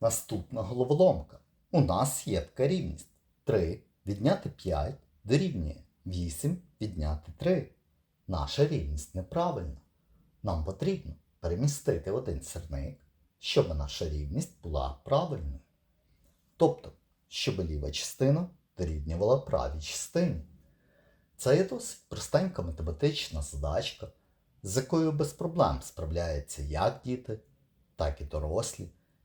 Наступна головоломка. У нас є така рівність. 3 відняти 5 дорівнює 8 відняти 3. Наша рівність неправильна. Нам потрібно перемістити один сірник, щоб наша рівність була правильною. Тобто, щоб ліва частина дорівнювала правій частині. Це є досить простенька математична задачка, з якою без проблем справляються як діти, так і дорослі.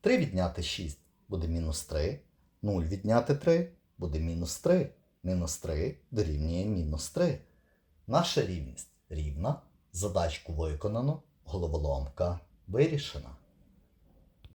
3 відняти 6 буде мінус 3, 0 відняти 3 буде мінус 3, мінус 3 дорівнює мінус 3. Наша рівність рівна, задачку виконано, головоломка вирішена.